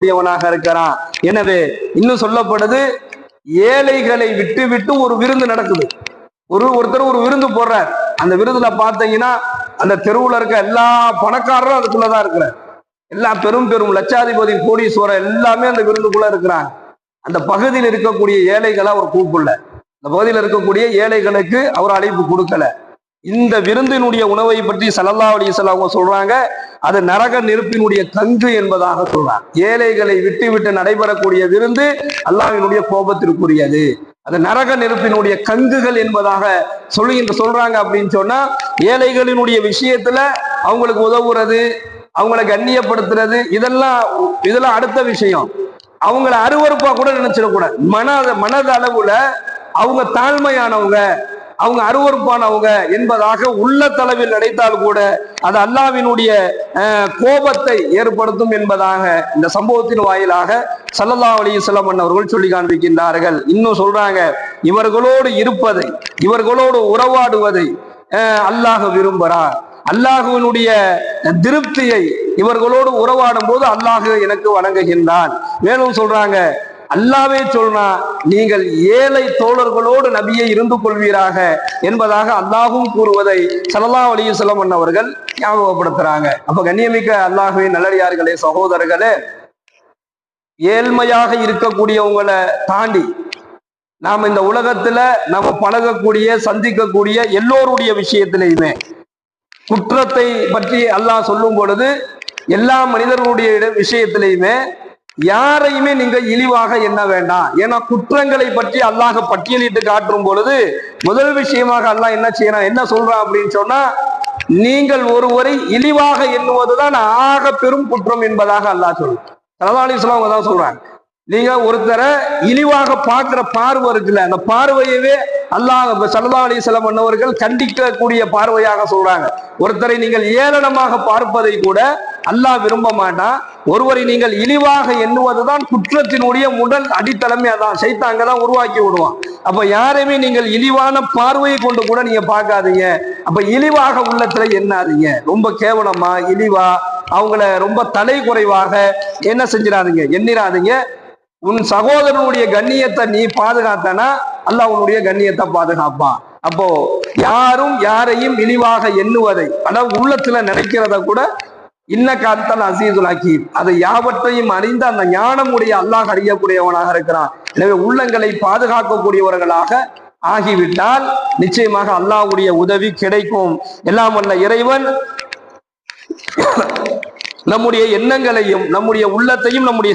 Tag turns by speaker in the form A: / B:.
A: கூடியவனாக இருக்கிறான். எனவே இன்னும் சொல்லப்படுது ஏழைகளை விட்டு விட்டு ஒரு விருந்து நடக்குது. ஒரு ஒருத்தர் ஒரு விருந்து போடுறார். அந்த விருதுல பாத்தீங்கன்னா அந்த தெருவுல இருக்க எல்லா பணக்காரரும் அதுக்குள்ளதான் இருக்கிறார். எல்லா பெரும் பெரும் லட்சாதிபதி கோடீஸ்வரர் எல்லாமே அந்த விருந்துக்குள்ள இருக்கிறாங்க. அந்த பகுதியில் இருக்கக்கூடிய ஏழைகளை அவர் கூப்பிடல. அந்த பகுதியில் இருக்கக்கூடிய ஏழைகளுக்கு அவர் அழைப்பு கொடுக்கல. இந்த விருந்தினுடைய உணவை பற்றி சல்லல்லா அலிஸ்லாம் அவங்க சொல்றாங்க. அது நரக நெருப்பினுடைய கங்கு என்பதாக சொல்றாங்க. ஏழைகளை விட்டு விட்டு நடைபெறக்கூடிய விருந்து அல்லாவினுடைய கோபத்திற்குரியது. அது நரக நெருப்பினுடைய கங்குகள் என்பதாக சொல்லுகின்ற சொல்றாங்க அப்படின்னு சொன்னா ஏழைகளினுடைய விஷயத்துல அவங்களுக்கு உதவுறது அவங்கள கண்ணியப்படுத்துறது இதெல்லாம் இதெல்லாம் அடுத்த விஷயம். அவங்கள அருவறுப்பா கூட நினைச்சிடக்கூடாது. மன மனதளவுல அவங்க தாழ்மையானவங்க அவங்க அருவருப்பானவங்க என்பதாக உள்ள தளவில் நினைத்தால் கூட அது அல்லாவினுடைய கோபத்தை ஏற்படுத்தும் என்பதாக இந்த சம்பவத்தின் வாயிலாக சல்லல்லா அலிசல்லாம் அவர்கள் சொல்லி காண்பிக்கின்றார்கள். இன்னும் சொல்றாங்க இவர்களோடு இருப்பதை இவர்களோடு உறவாடுவதை அல்லாஹ் விரும்புகிறார் அல்லாஹுவினுடைய திருப்தியை இவர்களோடு உறவாடும் போது அல்லாஹ் எனக்கு வழங்குகின்றான் மேலும் சொல்றாங்க அல்லாவே சொல்றா நீங்கள் ஏழை தோழர்களோடு நபியை இருந்து கொள்வீராக என்பதாக அல்லாஹும் கூறுவதை சல்லா அலிசல்லம் அவர்கள் ஞாபகப்படுத்துறாங்க. அப்ப கண்ணியமிக்க அல்லாஹுவே நல்லடியார்களே சகோதரர்களே ஏழ்மையாக இருக்கக்கூடியவங்களை தாண்டி நாம் இந்த உலகத்துல நம்ம பழகக்கூடிய சந்திக்கக்கூடிய எல்லோருடைய விஷயத்திலையுமே குற்றத்தை பற்றி அல்லாஹ் சொல்லும் பொழுது எல்லா மனிதர்களுடைய விஷயத்திலையுமே யாரையுமே நீங்க இழிவாக எண்ண வேண்டாம். ஏன்னா குற்றங்களை பற்றி அல்லாஹ் பட்டியலிட்டு காட்டும் பொழுது முதல் விஷயமாக அல்லாஹ் என்ன செய்யணும் என்ன சொல்றான் அப்படின்னு சொன்னா நீங்கள் ஒருவரை இழிவாக எண்ணுவதுதான் ஆக பெரும் குற்றம் என்பதாக அல்லாஹ் சொல்றான். சலதாலி அவங்க தான் சொல்றாங்க. நீங்க ஒருத்தரை இழிவாக பார்க்கிற பார்வை இருக்குல்ல அந்த பார்வையவே அல்லாஹ் சல்லா அலிஸ்லாம் அன்னவர்கள் கண்டிக்கக்கூடிய பார்வையாக சொல்றாங்க. ஒருத்தரை நீங்கள் ஏளனமாக பார்ப்பதை கூட அல்லாஹ் விரும்ப மாட்டான். ஒருவரை நீங்கள் இழிவாக எண்ணுவதுதான் குற்றத்தினுடைய முதல் அடித்தளமே. அதான் சைத்தான் அங்கதான் உருவாக்கி விடுவான். அப்ப யாரையுமே நீங்கள் இழிவான பார்வையை கொண்டு கூட நீங்க பார்க்காதீங்க. அப்ப இழிவாக உள்ளத்துல எண்ணாதீங்க. ரொம்ப கேவலமா இழிவா அவங்கள ரொம்ப தலை குறைவாக என்ன செஞ்சிடாதீங்க? எண்ணிராதீங்க உன் சகோதரனுடைய கண்ணியத்தை நீ பாதுகாத்தனா அல்லாஹ் உன்னுடைய கண்ணியத்தை பாதுகாப்பான். அப்போ யாரும் யாரையும் இழிவாக எண்ணுவதை அதாவது உள்ளத்துல நினைக்கிறத கூட இன்ன அசீதுல் ஹக்கீம் அதை யாவற்றையும் அறிந்த அந்த ஞானமுடைய அல்லாஹ் அறியக்கூடியவனாக இருக்கிறான். எனவே உள்ளங்களை பாதுகாக்கக்கூடியவர்களாக ஆகிவிட்டால் நிச்சயமாக அல்லாஹுடைய உதவி கிடைக்கும். எல்லாம் வல்ல இறைவன் நம்முடைய எண்ணங்களையும் நம்முடைய உள்ளத்தையும் நம்முடைய